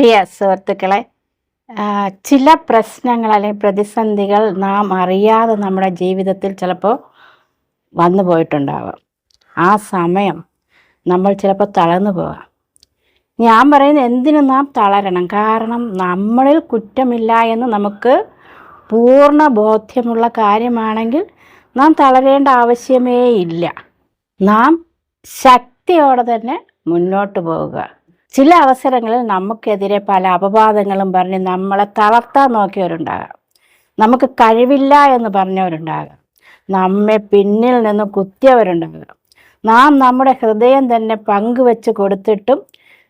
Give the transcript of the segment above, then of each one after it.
പ്രിയ സുഹൃത്തുക്കളെ ചില പ്രശ്നങ്ങൾ അല്ലെങ്കിൽ പ്രതിസന്ധികൾ നാം അറിയാതെ നമ്മുടെ ജീവിതത്തിൽ ചിലപ്പോൾ വന്നു പോയിട്ടുണ്ടാവാം. ആ സമയം നമ്മൾ ചിലപ്പോൾ തളർന്നു പോവാം. ഞാൻ പറയുന്നത് എന്തിനും നാം തളരണം. കാരണം നമ്മളിൽ കുറ്റമില്ല എന്ന് നമുക്ക് പൂർണ ബോധ്യമുള്ള കാര്യമാണെങ്കിൽ നാം തളരേണ്ട ആവശ്യമേ ഇല്ല. നാം ശക്തിയോടെ തന്നെ മുന്നോട്ട് പോവുക. ചില അവസരങ്ങളിൽ നമുക്കെതിരെ പല അപവാദങ്ങളും പറഞ്ഞ് നമ്മളെ തളർത്താൻ നോക്കിയവരുണ്ടാകാം. നമുക്ക് കഴിവില്ല എന്ന് പറഞ്ഞവരുണ്ടാകാം. നമ്മെ പിന്നിൽ നിന്ന് കുത്തിയവരുണ്ടാകാം. നാം നമ്മുടെ ഹൃദയം തന്നെ പങ്കുവെച്ച് കൊടുത്തിട്ടും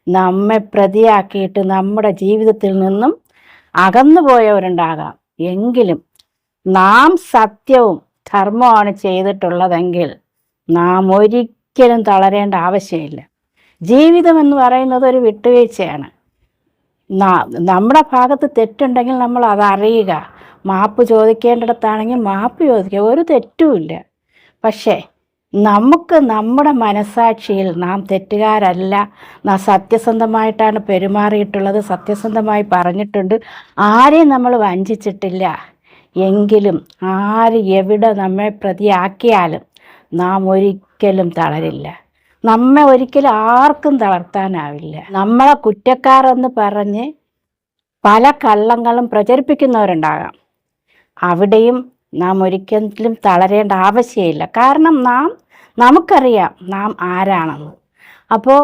നമ്മെ പ്രതിയാക്കിയിട്ട് നമ്മുടെ ജീവിതത്തിൽ നിന്നും അകന്നു പോയവരുണ്ടാകാം. എങ്കിലും നാം സത്യവും ധർമ്മമാണ് ചെയ്തിട്ടുള്ളതെങ്കിൽ നാം ഒരിക്കലും തളരേണ്ട ആവശ്യമില്ല. ജീവിതം എന്ന് പറയുന്നത് ഒരു വിട്ടുവീഴ്ചയാണ്. നമ്മുടെ ഭാഗത്ത് തെറ്റുണ്ടെങ്കിൽ നമ്മൾ അത് അറിയുക. മാപ്പ് ചോദിക്കേണ്ടിടത്താണെങ്കിൽ മാപ്പ് ചോദിക്കുക. ഒരു തെറ്റുമില്ല പക്ഷേ നമുക്ക് നമ്മുടെ മനസാക്ഷിയിൽ നാം തെറ്റുകാരല്ല. നാം സത്യസന്ധമായിട്ടാണ് പെരുമാറിയിട്ടുള്ളത്. സത്യസന്ധമായി പറഞ്ഞിട്ടുണ്ട്. ആരെയും നമ്മൾ വഞ്ചിച്ചിട്ടില്ല. എങ്കിലും ആര് എവിടെ നമ്മെ പ്രതിയാക്കിയാലും നാം ഒരിക്കലും തളരില്ല. നമ്മെ ഒരിക്കലും ആർക്കും തളർത്താനാവില്ല. നമ്മളെ കുറ്റക്കാരെന്ന് പറഞ്ഞ് പല കള്ളങ്ങളും പ്രചരിപ്പിക്കുന്നവരുണ്ടാകാം. അവിടെയും നാം ഒരിക്കലും തളരേണ്ട ആവശ്യമില്ല. കാരണം നാം നമുക്കറിയാം നാം ആരാണെന്ന്. അപ്പോൾ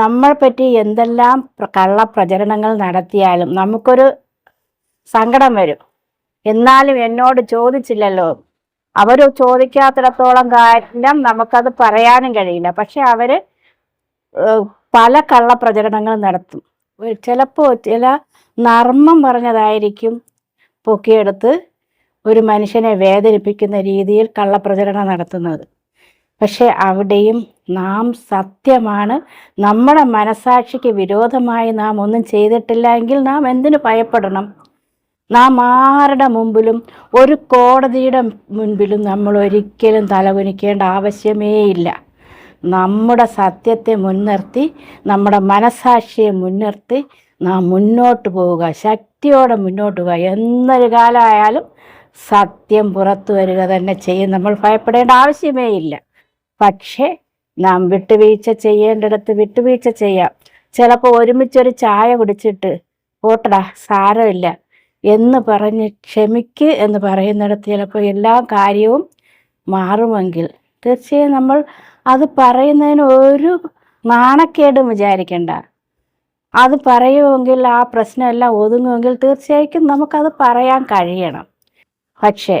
നമ്മളെ പറ്റി എന്തെല്ലാം കള്ള കള്ളപ്രചരണങ്ങൾ നടത്തിയാലും നമുക്കൊരു സങ്കടം വരും. എന്നാലും എന്നോട് ചോദിച്ചില്ലല്ലോ അവർ ചോദിക്കാത്തിടത്തോളം കാര്യം നമുക്കത് പറയാനും കഴിയില്ല. പക്ഷെ അവർ പല കള്ളപ്രചരണങ്ങൾ നടത്തും. ചിലപ്പോൾ ചില നർമ്മം പറഞ്ഞതായിരിക്കും പൊക്കിയെടുത്ത് ഒരു മനുഷ്യനെ വേദനിപ്പിക്കുന്ന രീതിയിൽ കള്ളപ്രചരണം നടത്തുന്നത്. പക്ഷെ അവിടെയും നാം സത്യമാണ്. നമ്മുടെ മനസാക്ഷിക്ക് വിരോധമായി നാം ഒന്നും ചെയ്തിട്ടില്ല എങ്കിൽ നാം എന്തിനു ഭയപ്പെടണം? നാം ആരുടെ മുമ്പിലും ഒരു കോടതിയുടെ മുൻപിലും നമ്മൾ ഒരിക്കലും തലകുനിക്കേണ്ട ആവശ്യമേ ഇല്ല. നമ്മുടെ സത്യത്തെ മുൻനിർത്തി നമ്മുടെ മനസാക്ഷിയെ മുൻനിർത്തി നാം മുന്നോട്ട് പോവുക ശക്തിയോടെ മുന്നോട്ട് പോവുക. എന്നൊരു കാലമായാലും സത്യം പുറത്തു വരിക തന്നെ ചെയ്യും. നമ്മൾ ഭയപ്പെടേണ്ട ആവശ്യമേ ഇല്ല. പക്ഷേ നാം വിട്ടുവീഴ്ച ചെയ്യേണ്ടിടത്ത് വിട്ടുവീഴ്ച ചെയ്യാം. ചിലപ്പോൾ ഒരുമിച്ചൊരു ചായ കുടിച്ചിട്ട് പോട്ടടാ സാരമില്ല. എന്ന് പറഞ്ഞ് ക്ഷമിക്ക് എന്ന് പറയുന്നിടത്ത് ചിലപ്പോൾ എല്ലാ കാര്യവും മാറുമെങ്കിൽ. തീർച്ചയായും നമ്മൾ അത് പറയുന്നതിന് ഒരു നാണക്കേടും വിചാരിക്കണ്ട. അത് പറയുമെങ്കിൽ ആ പ്രശ്നമെല്ലാം ഒതുങ്ങുമെങ്കിൽ തീർച്ചയായിട്ടും നമുക്കത് പറയാൻ കഴിയണം. പക്ഷേ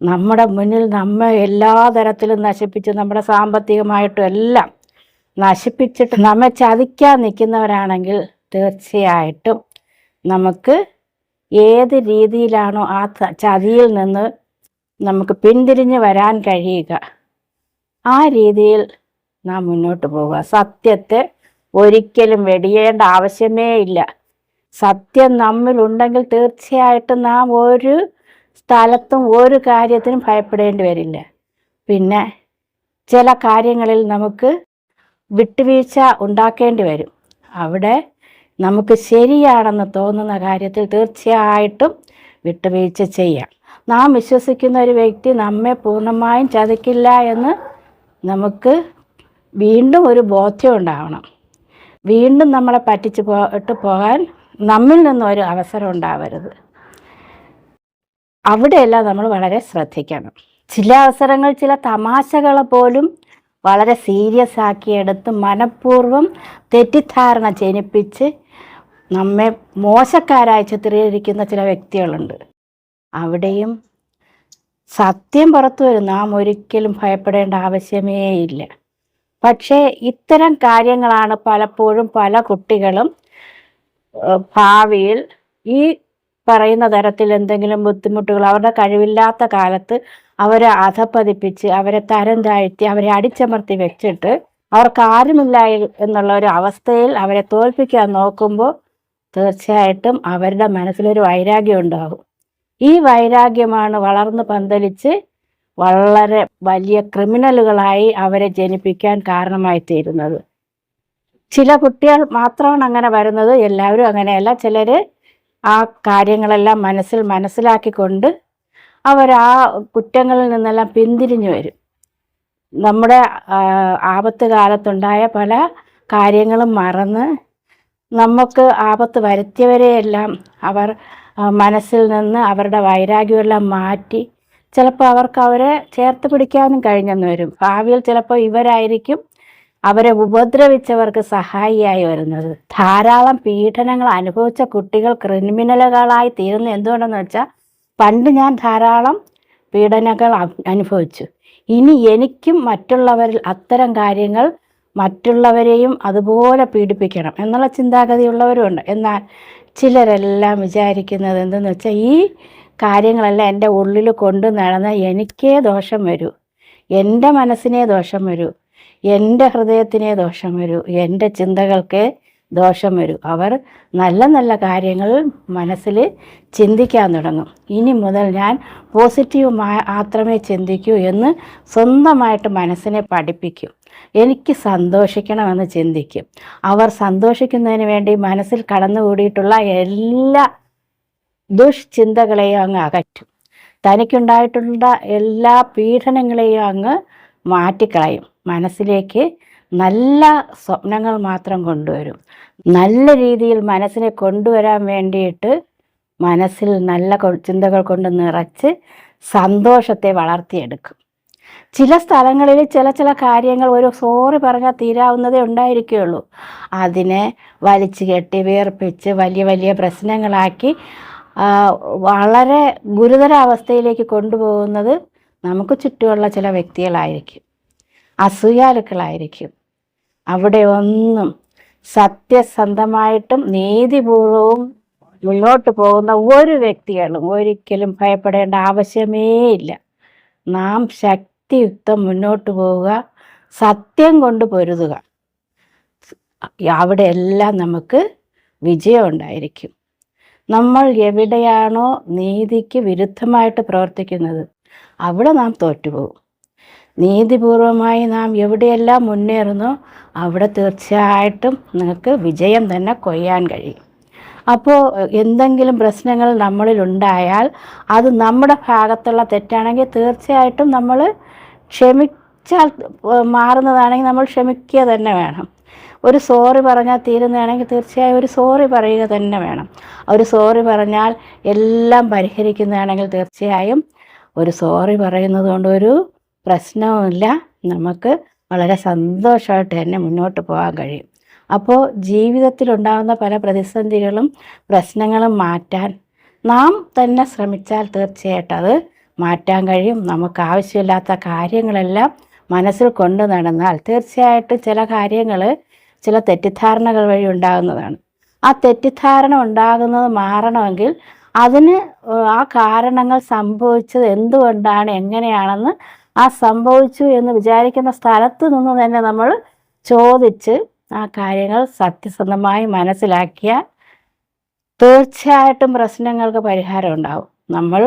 നമ്മുടെ മുന്നിൽ നമ്മെ എല്ലാ തരത്തിലും നശിപ്പിച്ച് നമ്മുടെ സാമ്പത്തികമായിട്ടും എല്ലാം നശിപ്പിച്ചിട്ട് നമ്മെ ചതിക്കാൻ നിൽക്കുന്നവരാണെങ്കിൽ തീർച്ചയായിട്ടും നമുക്ക് ഏത് രീതിയിലാണോ ആ ചതിയിൽ നിന്ന് നമുക്ക് പിന്തിരിഞ്ഞ് വരാൻ കഴിയുക. ആ രീതിയിൽ നാം മുന്നോട്ട് പോവുക. സത്യത്തെ ഒരിക്കലും വെടിയേണ്ട ആവശ്യമേ ഇല്ല. സത്യം നമ്മിലുണ്ടെങ്കിൽ തീർച്ചയായിട്ടും നാം ഒരു സ്ഥലത്തും ഒരു കാര്യത്തിനും ഭയപ്പെടേണ്ടി വരില്ല. പിന്നെ ചില കാര്യങ്ങളിൽ നമുക്ക് വിട്ടുവീഴ്ച ഉണ്ടാക്കേണ്ടി വരും. അവിടെ നമുക്ക് ശരിയാണെന്ന് തോന്നുന്ന കാര്യത്തിൽ തീർച്ചയായിട്ടും വിട്ടുവീഴ്ച ചെയ്യാം. നാം വിശ്വസിക്കുന്ന ഒരു വ്യക്തി നമ്മെ പൂർണമായും ചതിക്കില്ല എന്ന് നമുക്ക് വീണ്ടും ഒരു ബോധ്യം ഉണ്ടാവണം. വീണ്ടും നമ്മളെ പറ്റിച്ച് പോയിട്ട് പോകാൻ നമ്മിൽ നിന്നും ഒരു അവസരം ഉണ്ടാവരുത്. അവിടെയെല്ലാം നമ്മൾ വളരെ ശ്രദ്ധിക്കണം. ചില അവസരങ്ങൾ ചില തമാശകളെ പോലും വളരെ സീരിയസ് ആക്കിയെടുത്ത് മനഃപൂർവം തെറ്റിദ്ധാരണ ജനിപ്പിച്ച് നമ്മെ മോശക്കാരായി ചിത്രീകരിക്കുന്ന ചില വ്യക്തികളുണ്ട്. അവിടെയും സത്യം പുറത്തു വരും നാം ഒരിക്കലും ഭയപ്പെടേണ്ട ആവശ്യമേ ഇല്ല. പക്ഷേ ഇത്തരം കാര്യങ്ങളാണ് പലപ്പോഴും പല കുട്ടികളും ഭാവിയിൽ ഈ പറയുന്ന തരത്തിൽ എന്തെങ്കിലും ബുദ്ധിമുട്ടുകൾ അവരുടെ കഴിവില്ലാത്ത കാലത്ത് അവരെ അധപ്പതിപ്പിച്ച് അവരെ തരം താഴ്ത്തി അവരെ അടിച്ചമർത്തി വെച്ചിട്ട് അവർക്ക് ആരുമില്ല എന്നുള്ള ഒരു അവസ്ഥയിൽ അവരെ തോൽപ്പിക്കാൻ നോക്കുമ്പോൾ തീർച്ചയായിട്ടും അവരുടെ മനസ്സിലൊരു വൈരാഗ്യം ഉണ്ടാകും ഈ വൈരാഗ്യമാണ് വളർന്ന് പന്തലിച്ച് വളരെ വലിയ ക്രിമിനലുകളായി അവരെ ജനിപ്പിക്കാൻ കാരണമായി തീരുന്നത് ചില കുട്ടികൾ മാത്രമാണ് അങ്ങനെ വരുന്നത്. എല്ലാവരും അങ്ങനെയല്ല. ചിലർ ആ കാര്യങ്ങളെല്ലാം മനസ്സിൽ മനസ്സിലാക്കിക്കൊണ്ട് അവർ ആ കുറ്റങ്ങളിൽ നിന്നെല്ലാം പിന്തിരിഞ്ഞു വരും. നമ്മുടെ ആപത്ത് കാലത്തുണ്ടായ പല കാര്യങ്ങളും മറന്ന് നമുക്ക് ആപത്ത് വരുത്തിയവരെയെല്ലാം അവർ മനസ്സിൽ നിന്ന് അവരുടെ വൈരാഗ്യമെല്ലാം മാറ്റി ചിലപ്പോൾ അവർക്ക് അവരെ ചേർത്ത് പിടിക്കാനും കഴിഞ്ഞെന്ന് വരും. ഭാവിയിൽ ചിലപ്പോൾ ഇവരായിരിക്കും അവരെ ഉപദ്രവിച്ചവർക്ക് സഹായിയായി വരുന്നത്. ധാരാളം പീഡനങ്ങൾ അനുഭവിച്ച കുട്ടികൾ ക്രിമിനലുകളായി തീരുന്ന. എന്തുകൊണ്ടെന്ന് വെച്ചാൽ പണ്ട് ഞാൻ ധാരാളം പീഡനങ്ങൾ അനുഭവിച്ചു. ഇനി എനിക്കും മറ്റുള്ളവരിൽ അത്തരം കാര്യങ്ങൾ മറ്റുള്ളവരെയും അതുപോലെ പീഡിപ്പിക്കണം എന്നുള്ള ചിന്താഗതിയുള്ളവരുമുണ്ട് എന്നാൽ ചിലരെല്ലാം വിചാരിക്കുന്നത് എന്തെന്ന് വെച്ചാൽ ഈ കാര്യങ്ങളെല്ലാം എന്റെ ഉള്ളിൽ കൊണ്ടു നടന്ന എനിക്കേ ദോഷം വരൂ. എന്റെ മനസ്സിനെ ദോഷം വരൂ. എന്റെ ഹൃദയത്തിനെ ദോഷം വരൂ. എന്റെ ചിന്തകൾക്ക് ദോഷം വരൂ. അവർ നല്ല നല്ല കാര്യങ്ങൾ മനസ്സിൽ ചിന്തിക്കാൻ തുടങ്ങും. ഇനി മുതൽ ഞാൻ പോസിറ്റീവ് മാത്രമേ ചിന്തിക്കൂ എന്ന് സ്വന്തമായിട്ട് മനസ്സിനെ പഠിപ്പിക്കും. എനിക്ക് സന്തോഷിക്കണമെന്ന് ചിന്തിക്കും. അവർ സന്തോഷിക്കുന്നതിന് വേണ്ടി മനസ്സിൽ കടന്നുകൂടിയിട്ടുള്ള എല്ലാ ദുഷ്ചിന്തകളെയും അങ്ങ് അകറ്റും. തനിക്കുണ്ടായിട്ടുള്ള എല്ലാ പീഡനങ്ങളെയും അങ്ങ് മാറ്റിക്കളയും. മനസ്സിലേക്ക് നല്ല സ്വപ്നങ്ങൾ മാത്രം കൊണ്ടുവരും. നല്ല രീതിയിൽ മനസ്സിനെ കൊണ്ടുവരാൻ വേണ്ടിയിട്ട് മനസ്സിൽ നല്ല ചിന്തകൾ കൊണ്ട് നിറച്ച് സന്തോഷത്തെ വളർത്തിയെടുക്കും. ചില സ്ഥലങ്ങളിൽ ചില ചില കാര്യങ്ങൾ ഒരു സോറി പറഞ്ഞാൽ തീരാവുന്നതേ ഉണ്ടായിരിക്കുകയുള്ളൂ. അതിനെ വലിച്ചു കെട്ടി വേർപ്പിച്ച് വലിയ വലിയ പ്രശ്നങ്ങളാക്കി വളരെ ഗുരുതരാവസ്ഥയിലേക്ക് കൊണ്ടുപോകുന്നത് നമുക്ക് ചുറ്റുമുള്ള ചില വ്യക്തികളായിരിക്കും. അസൂയാലുക്കളായിരിക്കും. അവിടെ ഒന്നും സത്യസന്ധമായിട്ടും നീതിപൂർവവും മുന്നോട്ട് പോകുന്ന ഒരു വ്യക്തികളും ഒരിക്കലും ഭയപ്പെടേണ്ട ആവശ്യമേ ഇല്ല നാം ശക്തിയുക്തം മുന്നോട്ട് പോവുക സത്യം കൊണ്ട് പൊരുതുക. അവിടെ എല്ലാം നമുക്ക് വിജയം ഉണ്ടായിരിക്കും. നമ്മൾ എവിടെയാണോ നീതിക്ക് വിരുദ്ധമായിട്ട് പ്രവർത്തിക്കുന്നത് അവിടെ നാം തോറ്റുപോകും. നീതിപൂർവമായി നാം എവിടെയെല്ലാം മുന്നേറുന്നു അവിടെ തീർച്ചയായിട്ടും നിങ്ങൾക്ക് വിജയം തന്നെ കൊയ്യാൻ കഴിയും. അപ്പോൾ എന്തെങ്കിലും പ്രശ്നങ്ങൾ നമ്മളിൽ ഉണ്ടായാൽ അത് നമ്മുടെ ഭാഗത്തുള്ള തെറ്റാണെങ്കിൽ തീർച്ചയായിട്ടും നമ്മൾ ക്ഷമിച്ചാൽ മാറുന്നതാണെങ്കിൽ നമ്മൾ ക്ഷമിക്കുക തന്നെ വേണം. ഒരു സോറി പറഞ്ഞാൽ തീരുന്നതാണെങ്കിൽ തീർച്ചയായും ഒരു സോറി പറയുക തന്നെ വേണം. ഒരു സോറി പറഞ്ഞാൽ എല്ലാം പരിഹരിക്കുന്നതാണെങ്കിൽ തീർച്ചയായും ഒരു സോറി പറയുന്നത് കൊണ്ട് ഒരു പ്രശ്നവുമില്ല. നമുക്ക് വളരെ സന്തോഷമായിട്ട് തന്നെ മുന്നോട്ട് പോകാൻ കഴിയും. അപ്പോൾ ജീവിതത്തിലുണ്ടാകുന്ന പല പ്രതിസന്ധികളും പ്രശ്നങ്ങളും മാറ്റാൻ നാം തന്നെ ശ്രമിച്ചാൽ തീർച്ചയായിട്ടും അത് മാറ്റാൻ കഴിയും. നമുക്ക് ആവശ്യമില്ലാത്ത കാര്യങ്ങളെല്ലാം മനസ്സിൽ കൊണ്ടു നടന്നാൽ തീർച്ചയായിട്ടും ചില കാര്യങ്ങൾ ചില തെറ്റിദ്ധാരണകൾ വഴി ഉണ്ടാകുന്നതാണ്. ആ തെറ്റിദ്ധാരണ ഉണ്ടാകുന്നത് മാറണമെങ്കിൽ അതിന് ആ കാരണങ്ങൾ സംഭവിച്ചത് എന്തുകൊണ്ടാണ് എങ്ങനെയാണെന്ന് ആ സംഭവിച്ചു എന്ന് വിചാരിക്കുന്ന സ്ഥലത്ത് നിന്ന് തന്നെ നമ്മൾ ചോദിച്ച് ആ കാര്യങ്ങൾ സത്യസന്ധമായി മനസ്സിലാക്കിയാൽ തീർച്ചയായിട്ടും പ്രശ്നങ്ങൾക്ക് പരിഹാരം ഉണ്ടാവും. നമ്മൾ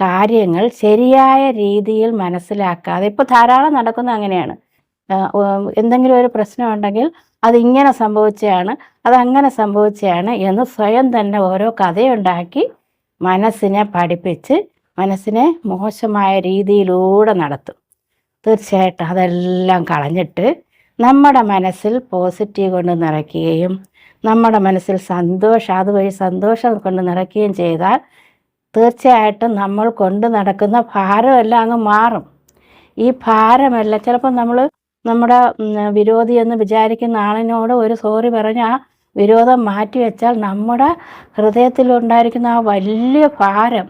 കാര്യങ്ങൾ ശരിയായ രീതിയിൽ മനസ്സിലാക്കാതെ ഇപ്പോൾ ധാരാളം നടക്കുന്നത് അങ്ങനെയാണ്. എന്തെങ്കിലും ഒരു പ്രശ്നം ഉണ്ടെങ്കിൽ അതിങ്ങനെ സംഭവിച്ചതാണ് അതങ്ങനെ സംഭവിച്ചതാണ് എന്ന് സ്വയം തന്നെ ഓരോ കഥയുണ്ടാക്കി മനസ്സിനെ പഠിപ്പിച്ച് മനസ്സിനെ മോശമായ രീതിയിലൂടെ നടത്തും. തീർച്ചയായിട്ടും അതെല്ലാം കളഞ്ഞിട്ട് നമ്മുടെ മനസ്സിൽ പോസിറ്റീവ് കൊണ്ട് നിറയ്ക്കുകയും നമ്മുടെ മനസ്സിൽ സന്തോഷം അതുവഴി സന്തോഷം കൊണ്ട് നിറയ്ക്കുകയും ചെയ്താൽ തീർച്ചയായിട്ടും നമ്മൾ കൊണ്ട് നടക്കുന്ന ഭാരമെല്ലാം അങ്ങ് മാറും. ഈ ഭാരമല്ല ചിലപ്പോൾ നമ്മൾ നമ്മുടെ വിരോധി എന്ന് വിചാരിക്കുന്ന ആളിനോട് ഒരു സോറി പറഞ്ഞ് ആ വിരോധം മാറ്റി വെച്ചാൽ നമ്മുടെ ഹൃദയത്തിലുണ്ടായിരിക്കുന്ന ആ വലിയ ഭാരം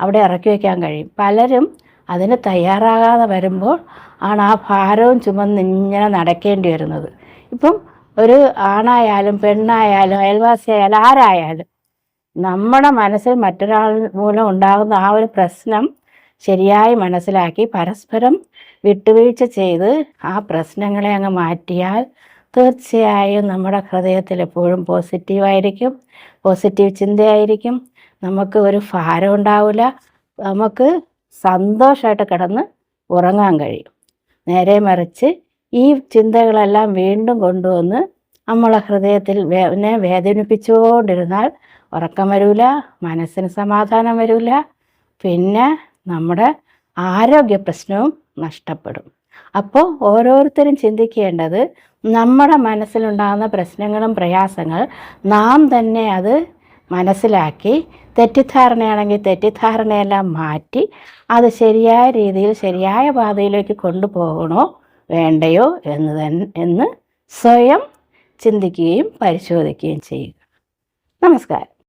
അവിടെ ഇറക്കി വയ്ക്കാൻ കഴിയും. പലരും അതിന് തയ്യാറാകാതെ വരുമ്പോൾ ആണ് ആ ഭാരവും ചുമന്ന് ഇങ്ങനെ നടക്കേണ്ടി വരുന്നത്. ഇപ്പം ഒരു ആണായാലും പെണ്ണായാലും അയൽവാസിയായാലും ആരായാലും നമ്മുടെ മനസ്സിൽ മറ്റൊരാൾ മൂലം ഉണ്ടാകുന്ന ആ ഒരു പ്രശ്നം ശരിയായി മനസ്സിലാക്കി പരസ്പരം വിട്ടുവീഴ്ച ചെയ്ത് ആ പ്രശ്നങ്ങളെ അങ്ങ് മാറ്റിയാൽ തീർച്ചയായും നമ്മുടെ ഹൃദയത്തിൽ എപ്പോഴും പോസിറ്റീവായിരിക്കും. പോസിറ്റീവ് ചിന്തയായിരിക്കും. നമുക്ക് ഒരു ഭാരം ഉണ്ടാവില്ല. നമുക്ക് സന്തോഷമായിട്ട് കിടന്ന് ഉറങ്ങാൻ കഴിയും. നേരെ മറിച്ച് ഈ ചിന്തകളെല്ലാം വീണ്ടും കൊണ്ടുവന്ന് നമ്മളെ ഹൃദയത്തിൽ വേ വേദനിപ്പിച്ചുകൊണ്ടിരുന്നാൽ ഉറക്കം വരില്ല മനസ്സിന് സമാധാനം വരില്ല പിന്നെ നമ്മുടെ ആരോഗ്യ പ്രശ്നവും നഷ്ടപ്പെടും. അപ്പോൾ ഓരോരുത്തരും ചിന്തിക്കേണ്ടത് നമ്മുടെ മനസ്സിലുണ്ടാകുന്ന പ്രശ്നങ്ങളും പ്രയാസങ്ങൾ നാം തന്നെ അത് മനസ്സിലാക്കി തെറ്റിദ്ധാരണയാണെങ്കിൽ തെറ്റിദ്ധാരണയെല്ലാം മാറ്റി അത് ശരിയായ രീതിയിൽ ശരിയായ പാതയിലേക്ക് കൊണ്ടുപോകണോ വേണ്ടയോ എന്ന് തന്നെ എന്ന് സ്വയം ചിന്തിക്കുകയും പരിശോധിക്കുകയും ചെയ്യുക. നമസ്കാരം.